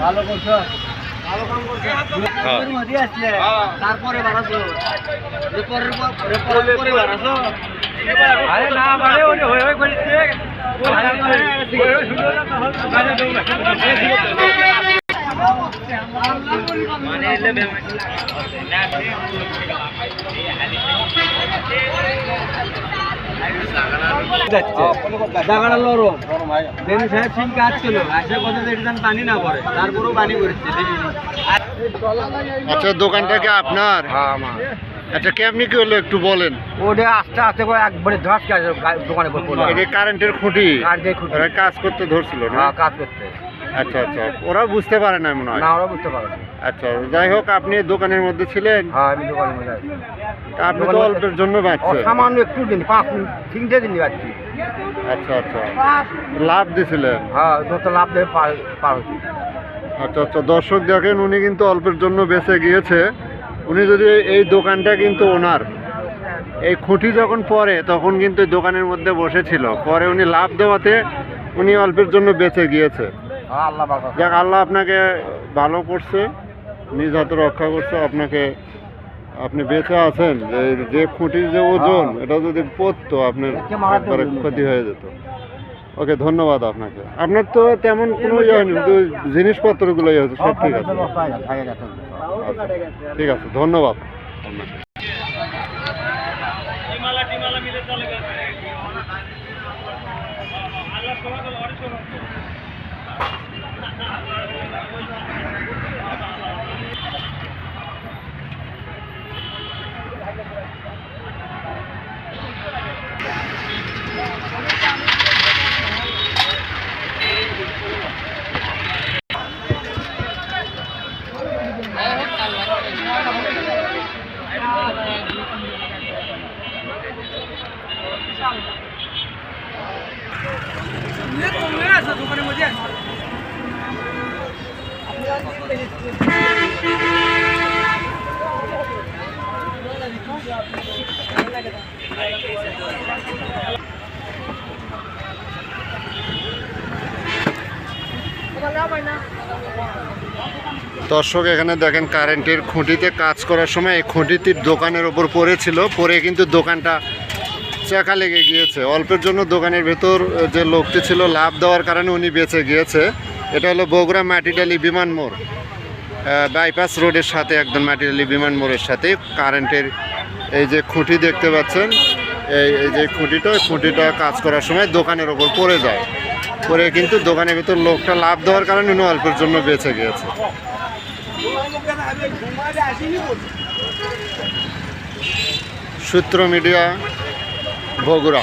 ভালো করছ তারপরে বাড়াছো পর বাড়াছো না মানে ওই হয়ে জায়গাটা লরম বেনু সাহেব সিং কাজ ছিল আসে কথা যে পানি না পড়ে। তারপরেও পানি পড়ছে। আচ্ছা দোকানটা কি আপনার? আচ্ছা কেমনি কি হলো একটু বলেন। ওটা আস্তে আস্তে করে একবারে ধস কাজ দোকানে পড়ল। এটা কারেন্টের খুঁটি? কারেন্টের খুঁটি। কাজ করতে ধরছিল না? হ্যাঁ, কাজ করতে। আচ্ছা আচ্ছা। ওরা বুঝতে পারে না মনে হয়। না ওরা বুঝতে পারে না। আচ্ছা যাই হোক আপনি দোকানের মধ্যে ছিলেন। হ্যাঁ আমি দোকানের মধ্যে আছি। তা আপনি তো অল্পের জন্য বাঁচছেন। সামান্য একটু দিন পাঁচ মিনিট তিনটে দিন পাচ্ছি আচ্ছা আচ্ছা। লাভ দিছিলেন? হ্যাঁ যত লাভ দেবে পার পার হচ্ছে। আচ্ছা আচ্ছা দর্শক দেখেন উনি কিন্তু অল্পের জন্য বেঁচে গিয়েছে। উনি যদি এই দোকানটা কিন্তু ওনার এই খুঁটি যখন পরে তখন কিন্তু দোকানের মধ্যে বসেছিল। পরে উনি লাভ দেওয়াতে উনি অল্পের জন্য বেঁচে গিয়েছে। হ্যাঁ আল্লাহ যাক আল্লাহ আপনাকে ভালো করছে। নিজ হাতে রক্ষা করছে আপনাকে আপনি বেঁচে আছেন যে যে খুঁটির যে ওজন এটা যদি পড়তো আপনার একবারে ক্ষতি হয়ে যেত। ওকে ধন্যবাদ আপনাকে। আপনার তো তেমন কোনো ইয়ে হয়নি শুধু জিনিসপত্রগুলো ইয়ে হয়েছে সব ঠিক আছে। আচ্ছা, ঠিক আছে ধন্যবাদ আপনাকে। দর্শক, এখানে দেখেন কারেন্টের খুঁটিতে কাজ করার সময় এই খুঁটিটির দোকানের ওপর পড়েছিল। পরে কিন্তু দোকানটা চাকা লেগে গিয়েছে। অল্পের জন্য দোকানের ভেতর যে লোকটি ছিল, লাভ দেওয়ার কারণে উনি বেঁচে গিয়েছে। এটা হলো বগুড়া মাটিডালি বিমান মোড়। বাইপাস রোডের সাথে একদম মাটিডালি বিমান মোড়ের সাথে কারেন্টের এই যে খুঁটি দেখতে পাচ্ছেন, এই যে খুঁটিটা খুঁটিটা কাজ করার সময় দোকানের ওপর পড়ে যায়। পরে কিন্তু দোকানের ভেতর লোকটা লাভ দেওয়ার কারণে উনি অল্পের জন্য বেঁচে গিয়েছে। সূত্র মিডিয়া বগুড়া।